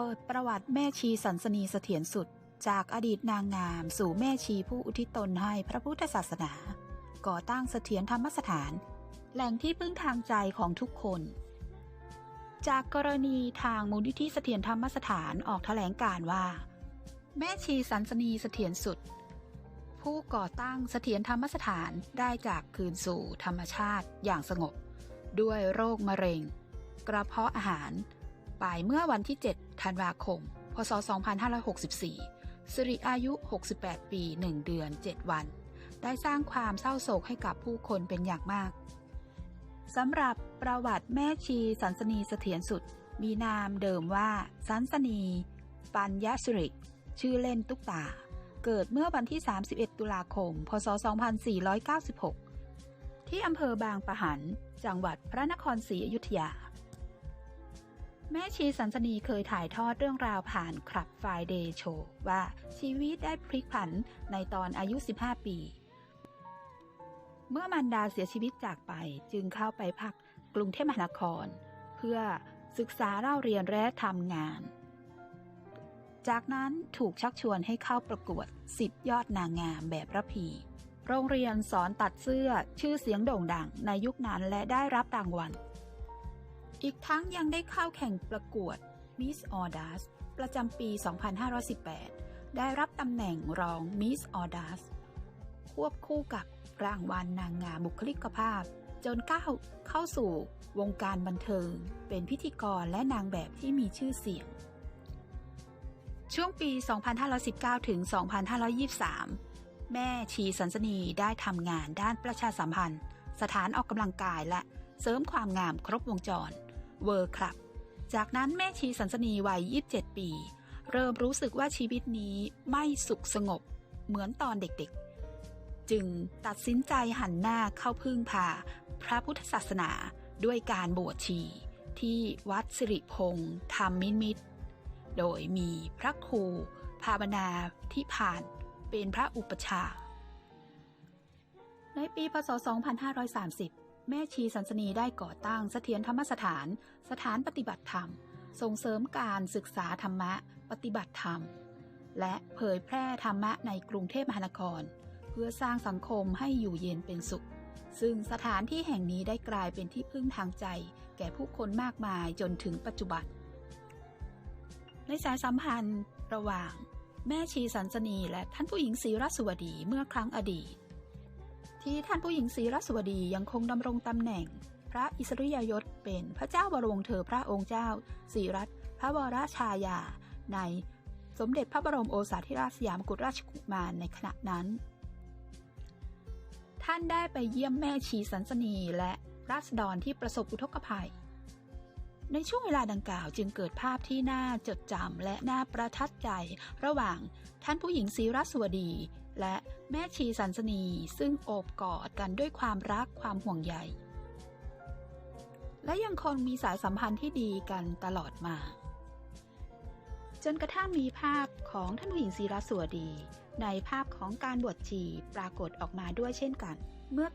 เปิดประวัติแม่ชีสันสนีเสถียรสุด จากอดีตนางงาม สู่แม่ชีผู้อุทิศตนให้พระพุทธศาสนา ก่อตั้งเสถียรธรรมสถาน แหล่งที่พึ่งทางใจของทุกคน จากกรณีทางมูลนิธิเสถียรธรรมสถานออกแถลงการว่า แม่ชีสันสนีเสถียรสุด ผู้ก่อตั้งเสถียรธรรมสถานได้จากคืนสู่ธรรมชาติอย่างสงบ ด้วยโรคมะเร็ง กระเพาะอาหาร ไปเมื่อวันที่ 7 ธันวาคม พศ 2564 สิริอายุ 68 ปี 1 เดือน 7 วัน ได้สร้างความเศร้าโศกให้กับผู้คนเป็นอย่างมากสำหรับประวัติแม่ชีสันสนีเสถียรสุด มีนามเดิมว่า สันสนี ปัญญสุริ ชื่อเล่นตุ๊กตา เกิดเมื่อวันที่ 31 ตุลาคม พศ 2496 ที่อำเภอบางปะหัน จังหวัดพระนครศรีอยุธยา แม่ชีสันสนีเคยถ่ายทอดเรื่องราวผ่านคลับไฟเดย์โชว์ว่าชีวิตได้พลิกผันในตอนอายุ 15 ปี เมื่อมันดาเสียชีวิตจากไปจึงเข้าไปพักกรุงเทพมหานคร เพื่อศึกษาเล่าเรียนและทำงาน จากนั้นถูกชักชวนให้เข้าประกวดสิบยอดนางงามแบบระพี โรงเรียนสอนตัดเสื้อชื่อเสียงโด่งดังในยุคนั้นและได้รับรางวัล อีกทั้งยังได้เข้าแข่งประกวด Miss Audace ประจำปี 2518 ได้รับตำแหน่งรอง Miss Audace ควบคู่กับรางวัลนางงามบุคลิกภาพ จนก้าวเข้าสู่วงการบันเทิง เป็นพิธีกรและนางแบบที่มีชื่อเสียง ช่วงปี 2519 ถึง 2523 แม่ชีสันสนีได้ทำงานด้านประชาสัมพันธ์ สถานออกกำลังกายและเสริมความงามครบวงจร เวอร์ครับ จากนั้นแม่ชีสันสนีวัย 27 ปี เริ่มรู้สึกว่าชีวิตนี้ไม่สุขสงบ เหมือนตอนเด็กๆ จึงตัดสินใจหันหน้าเข้าพึ่งพา พระพุทธศาสนาด้วยการบวชชี ที่วัดสิริพงษ์ธรรมมิมิตร โดยมีพระครูภาวนาที่ผ่านเป็นพระอุปชาในปีพศ 2530 แม่ชีสันสนีได้ก่อตั้งเสถียรธรรมสถาน สถานปฏิบัติธรรม ส่งเสริมการศึกษาธรรมะ ปฏิบัติธรรม และเผยแพร่ธรรมะในกรุงเทพมหานคร เพื่อสร้างสังคมให้อยู่เย็นเป็นสุข ซึ่งสถานที่แห่งนี้ได้กลายเป็นที่พึ่งทางใจ แก่ผู้คนมากมายจนถึงปัจจุบัน ในสายสัมพันธ์ระหว่าง แม่ชีสันสนีและท่านผู้หญิงศรีรัสวดีเมื่อครั้งอดีต ที่ท่านผู้หญิงศรีรัสวดียังคงดำรงตำแหน่ง พระอิสริยยศเป็นพระเจ้าบรมวงเธอพระองค์เจ้าศรีรัตพระวรชายา ในสมเด็จพระบรมโอษาธิราชสยามกุฎราชกุมารในขณะนั้น ท่านได้ไปเยี่ยมแม่ชีสันสนีและราษฎรที่ประสบอุทกภัย ในช่วงเวลาดังกล่าวจึงเกิดภาพที่น่าจดจำและน่าประทับใจ ระหว่างท่านผู้หญิงศรีรัสวดี และแม่ชีสันสนี ซึ่งโอบกอดกันด้วยความรักความห่วงใย และยังคงมีสายสัมพันธ์ที่ดีกันตลอดมา จนกระทั่งมีภาพของท่านผู้หญิงศรีรัสวดี ในภาพของการบวชชีปรากฏออกมาด้วยเช่นกัน เมื่อ